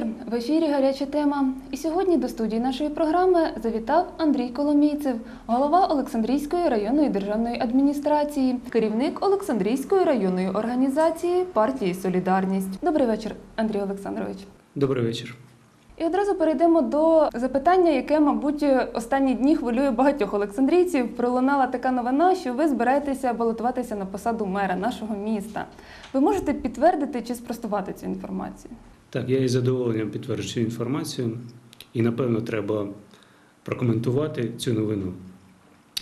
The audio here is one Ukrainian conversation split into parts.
вечір. В ефірі гаряча тема. І сьогодні до студії нашої програми завітав Андрій Коломійцев, голова Олександрійської районної державної адміністрації, керівник Олександрійської районної організації партії Солідарність. Добрий вечір, Андрій Олександрович. Добрий вечір. І одразу перейдемо до запитання, яке, мабуть, останні дні хвилює багатьох олександрійців. Пролунала така новина, що ви збираєтеся балотуватися на посаду мера нашого міста. Ви можете підтвердити чи спростувати цю інформацію? Так, я із задоволенням підтверджую цю інформацію, і напевно треба прокоментувати цю новину.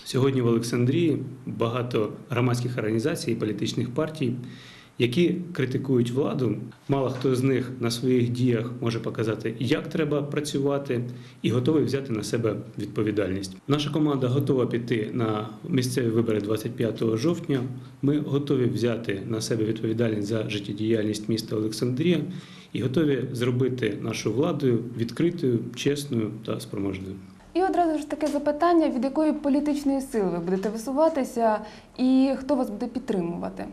Сьогодні в Олександрії багато громадських організацій і політичних партій, які критикують владу. Мало хто з них на своїх діях може показати, як треба працювати, і готовий взяти на себе відповідальність. Наша команда готова піти на місцеві вибори 25 жовтня. Ми готові взяти на себе відповідальність за життєдіяльність міста Олександрія і готові зробити нашу владу відкритою, чесною та спроможною. І одразу ж таке запитання: від якої політичної сили ви будете висуватися, і хто вас буде підтримувати?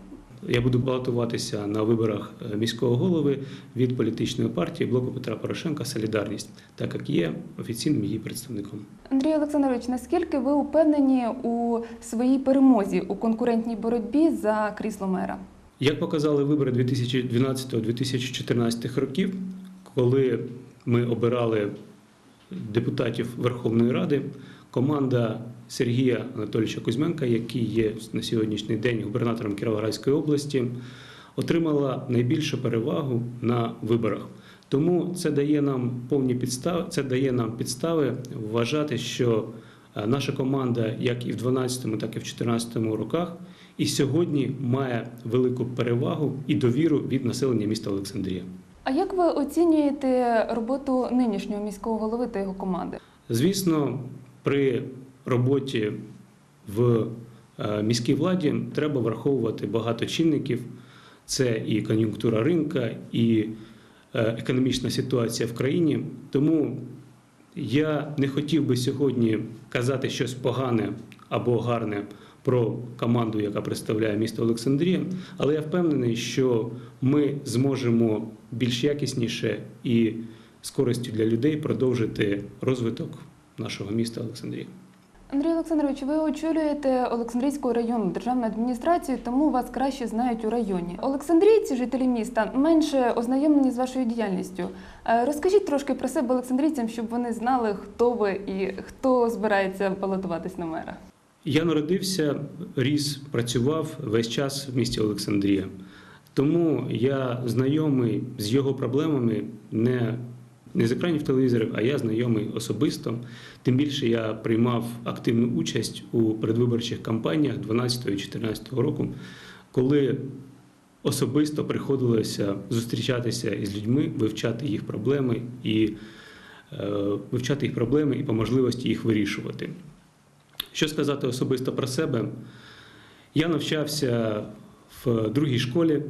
Я буду балотуватися на виборах е, міського голови від політичної партії блоку Петра Порошенка Солідарність, так як є офіційним її представником. Андрій Олександрович, наскільки ви упевнені у своїй перемозі у конкурентній боротьбі за крісло мера? Як показали вибори 2012-2014 років, коли ми обирали депутатів Верховної Ради, команда Сергія Анатолійовича Кузьменка, який є на сьогоднішній день губернатором Кіровоградської області, отримала найбільшу перевагу на виборах. Тому це дає нам повні підстави, це дає нам підстави вважати, що е, наша команда, як і в 2012, так і в 2014 роках, і сьогодні має велику перевагу і довіру від населення міста Олександрія. А як ви оцінюєте роботу нинішнього міського голови та його команди? Звісно, при роботі в е, міській владі треба враховувати багато чинників. Це і кон'юнктура ринка, і е, економічна ситуація в країні. Тому я не хотів би сьогодні казати щось погане або гарне про команду, яка представляє місто Олександрія, але я впевнений, що ми зможемо більш якісніше і з користю для людей продовжити розвиток нашого міста Олександрія. Андрій Олександрович, ви очолюєте Олександрійську районну державну адміністрацію, тому вас краще знають у районі. Олександрійці, жителі міста, менше ознайомлені з вашою діяльністю. Е, Розкажіть трошки про себе олександрійцям, щоб вони знали, хто ви і хто збирається балотуватись на мера. Я народився, ріс, працював весь час в місті Олександрія. Тому я знайомий з його проблемами не, не з екранів телевізорів, а я знайомий особисто. Тим більше я приймав активну участь у передвиборчих кампаніях 12-14 року, коли особисто приходилося зустрічатися із людьми, вивчати їх проблеми і е, вивчати їх проблеми і по можливості їх вирішувати. Що сказати особисто про себе? Я навчався в другій школі,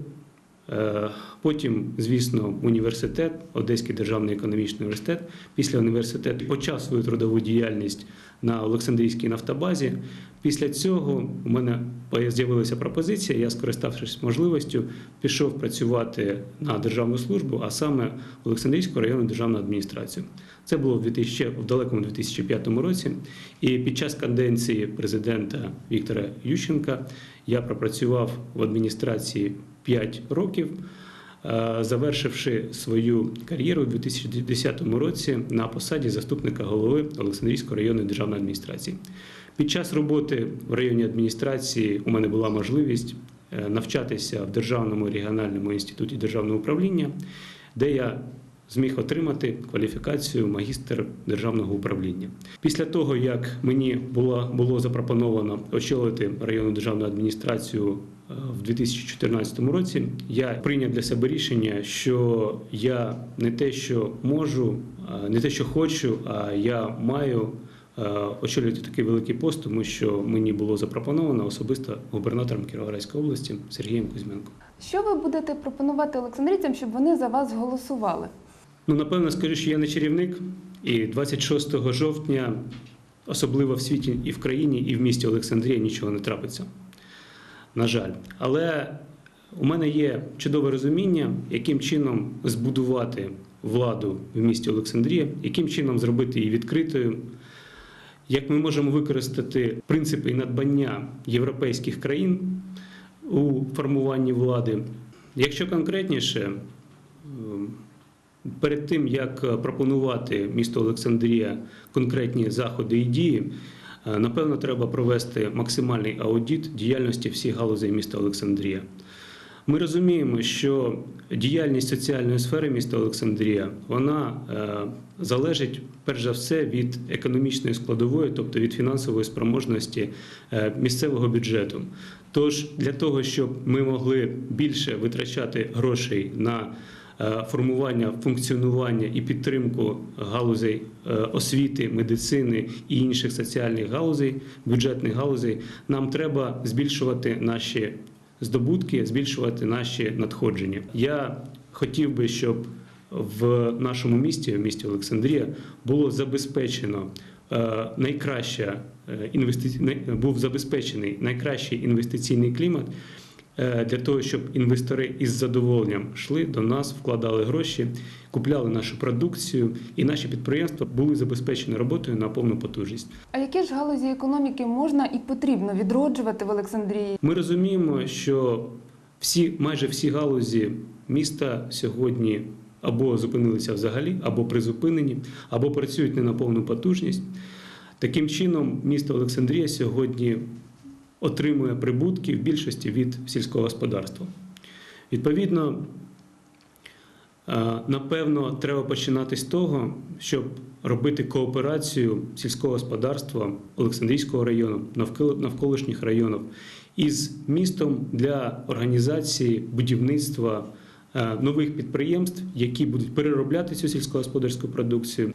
потім, звісно, університет, Одеський державний економічний університет. Після університету почав свою трудову діяльність на Олександрійській нафтобазі. Після цього у мене з'явилася пропозиція. Я, скориставшись можливістю, пішов працювати на державну службу, а саме в Олександрійську районну державну адміністрацію. Це було в 2000, в далекому 2005 році. І під час каденції президента Віктора Ющенка я пропрацював в адміністрації 5 років. е, Завершивши свою кар'єру у 2010 році на посаді заступника голови Олександрійської районної державної адміністрації. Під час роботи в районній адміністрації у мене була можливість е, навчатися в Державному регіональному інституті державного управління, де я зміг отримати кваліфікацію магістр державного управління. Після того, як мені було, було запропоновано очолити районну державну адміністрацію в 2014 році, я прийняв для себе рішення, що я не те, що можу, не те, що хочу, а я маю очолювати такий великий пост, тому що мені було запропоновано особисто губернатором Кіровоградської області Сергієм Кузьменком. Що ви будете пропонувати олександрійцям, щоб вони за вас голосували? Ну, напевно, скажу, що я не чарівник, і 26 жовтня, особливо в світі і в країні, і в місті Олександрія нічого не трапиться. На жаль. Але у мене є чудове розуміння, яким чином збудувати владу в місті Олександрія, яким чином зробити її відкритою, як ми можемо використати принципи і надбання європейських країн у формуванні влади. Якщо конкретніше, ем, перед тим як пропонувати місту Олександрія конкретні заходи і дії, е, напевно, треба провести максимальний аудит діяльності всіх галузей міста Олександрія. Ми розуміємо, що діяльність соціальної сфери міста Олександрія вона е, залежить перш за все від економічної складової, тобто від фінансової спроможності е, місцевого бюджету. Тож для того, щоб ми могли більше витрачати грошей на е, формування, функціонування і підтримку галузей е, освіти, медицини і інших соціальних галузей, бюджетних галузей, нам треба збільшувати наші здобутки, збільшувати наші надходження. Я хотів би, щоб в нашому місті, в місті Олександрія, було забезпечено е, найкраща е, був забезпечений найкращий інвестиційний клімат е, для того, щоб інвестори із задоволенням йшли до нас, вкладали гроші, купляли нашу продукцію, і наші підприємства були забезпечені роботою на повну потужність. А які ж галузі економіки можна і потрібно відроджувати в Олександрії? Ми розуміємо, що всі, майже всі галузі міста сьогодні або зупинилися взагалі, або призупинені, або працюють не на повну потужність. Таким чином, місто Олександрія сьогодні отримує прибутки в більшості від сільського господарства. Відповідно, е, напевно, треба починати з того, щоб робити кооперацію сільського господарства Олександрійського району, навколишніх районів із містом для організації будівництва е, нових підприємств, які будуть переробляти цю сільськогосподарську продукцію.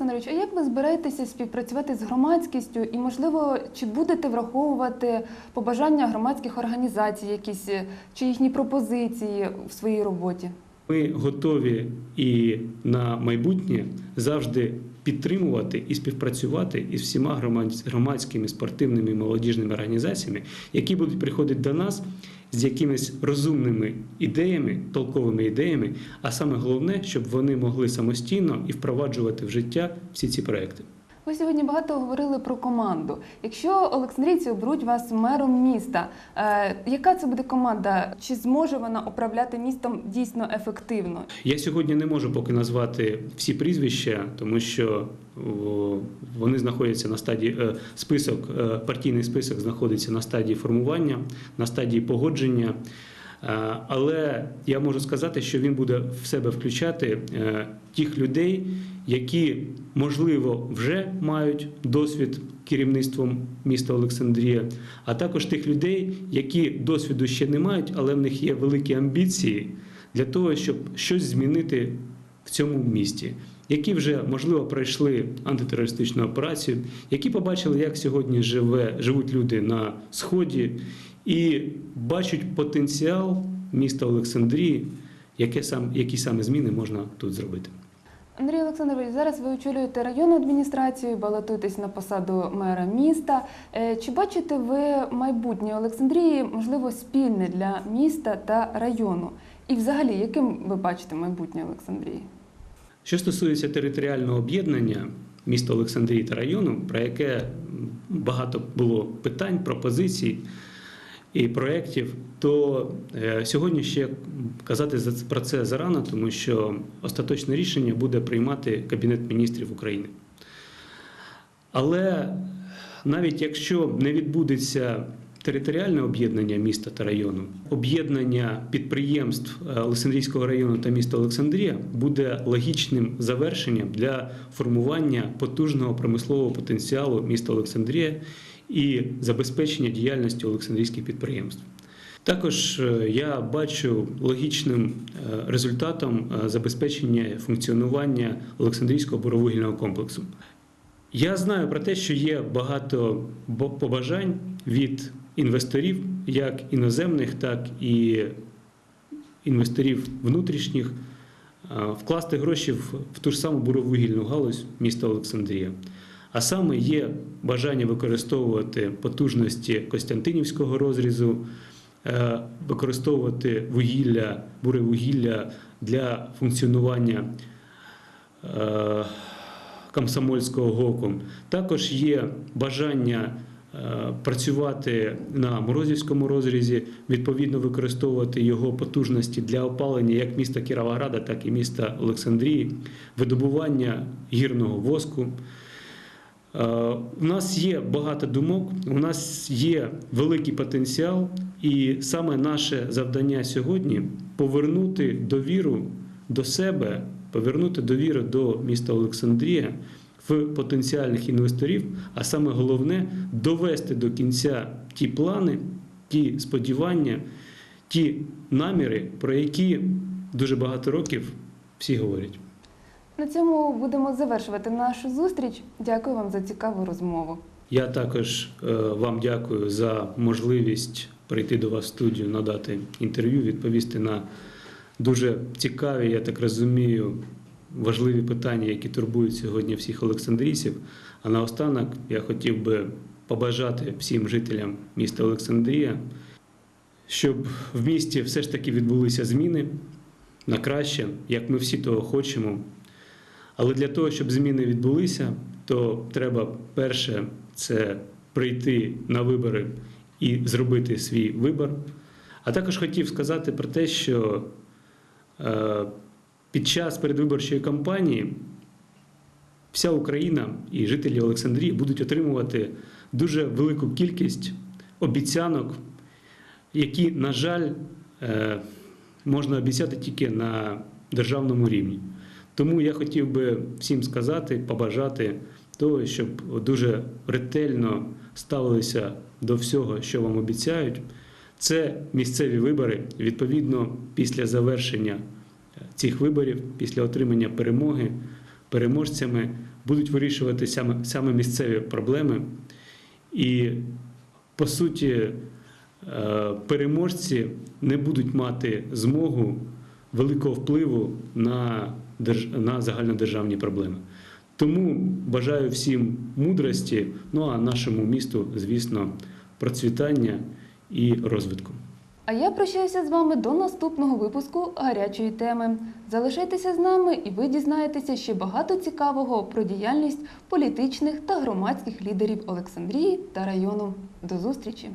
Олександрович, а як ви збираєтеся співпрацювати з громадськістю і, можливо, чи будете враховувати побажання громадських організацій, якісь е, чи їхні пропозиції в своїй роботі? Ми готові і на майбутнє завжди підтримувати і співпрацювати із всіма громадськими спортивними і молодіжними організаціями, які будуть приходити до нас з якимись розумними ідеями, толковими ідеями, а саме головне, щоб вони могли самостійно і впроваджувати в життя всі ці проекти. Ви сьогодні багато говорили про команду. Якщо Олександрійці оберуть вас мером міста, е, яка це буде команда? Чи зможе вона управляти містом дійсно ефективно? Я сьогодні не можу поки назвати всі прізвища, тому що вони знаходяться на стадії е, список, е, партійний список знаходиться на стадії формування, на стадії погодження. Е, Але я можу сказати, що він буде в себе включати е, тих людей, які можливо вже мають досвід керівництвом міста Олександрія, а також тих людей, які досвіду ще не мають, але в них є великі амбіції для того, щоб щось змінити в цьому місті, які вже можливо пройшли антитерористичну операцію, які побачили, як сьогодні живе, живуть люди на сході, і бачать потенціал міста Олександрії, яке сам, які саме зміни можна тут зробити. Андрій Олександрович, зараз ви очолюєте районну адміністрацію, балотуєтесь на посаду мера міста. Е, Чи бачите ви майбутнє Олександрії, можливо, спільне для міста та району? І взагалі, яким ви бачите майбутнє Олександрії? Що стосується територіального об'єднання міста Олександрії та району, про яке багато було питань, пропозицій і проєктів, то е, сьогодні ще казати про це зарано, тому що остаточне рішення буде приймати Кабінет міністрів України. Але навіть якщо не відбудеться територіальне об'єднання міста та району, об'єднання підприємств е, Олександрійського району та міста Олександрія буде логічним завершенням для формування потужного промислового потенціалу міста Олександрія і забезпечення діяльності Олександрійських підприємств. Також е, я бачу логічним е, результатом е, забезпечення функціонування Олександрійського буровугільного комплексу. Я знаю про те, що є багато побажань від інвесторів, як іноземних, так і інвесторів внутрішніх, вкласти гроші в ту ж саму буровугільну галузь міста Олександрія. А саме є бажання використовувати потужності Костянтинівського розрізу, е, використовувати вугілля, буревугілля для функціонування е, комсомольського ГОКу. Також є бажання е, працювати на Морозівському розрізі, відповідно використовувати його потужності для опалення як міста Кіровограда, так і міста Олександрії, видобування гірного воску. Е, У нас є багато думок, у нас є великий потенціал, і саме наше завдання сьогодні повернути довіру до себе, повернути довіру до міста Олександрія в потенціальних інвесторів, а саме головне довести до кінця ті плани, ті сподівання, ті наміри, про які дуже багато років всі говорять. На цьому будемо завершувати нашу зустріч. Дякую вам за цікаву розмову. Я також е, вам дякую за можливість прийти до вас в студію, надати інтерв'ю, відповісти на дуже цікаві, я так розумію, важливі питання, які турбують сьогодні всіх олександрійців. А наостанок я хотів би побажати всім жителям міста Олександрія, щоб в місті все ж таки відбулися зміни на краще, як ми всі того хочемо. Але для того, щоб зміни відбулися, то треба перше це прийти на вибори і зробити свій вибір. А також хотів сказати про те, що е, під час передвиборчої кампанії вся Україна і жителі Олександрії будуть отримувати дуже велику кількість обіцянок, які, на жаль, е, можна обіцяти тільки на державному рівні. Тому я хотів би всім сказати, побажати того, щоб дуже ретельно ставилися до всього, що вам обіцяють. Це місцеві вибори. Відповідно, після завершення цих виборів, після отримання перемоги, переможцями будуть вирішувати саме, саме місцеві проблеми. І по суті, е, переможці не будуть мати змогу великого впливу на. На загальнодержавні проблеми. Тому бажаю всім мудрості, ну а нашому місту, звісно, процвітання і розвитку. А я прощаюся з вами до наступного випуску гарячої теми. Залишайтеся з нами, і ви дізнаєтеся ще багато цікавого про діяльність політичних та громадських лідерів Олександрії та району. До зустрічі!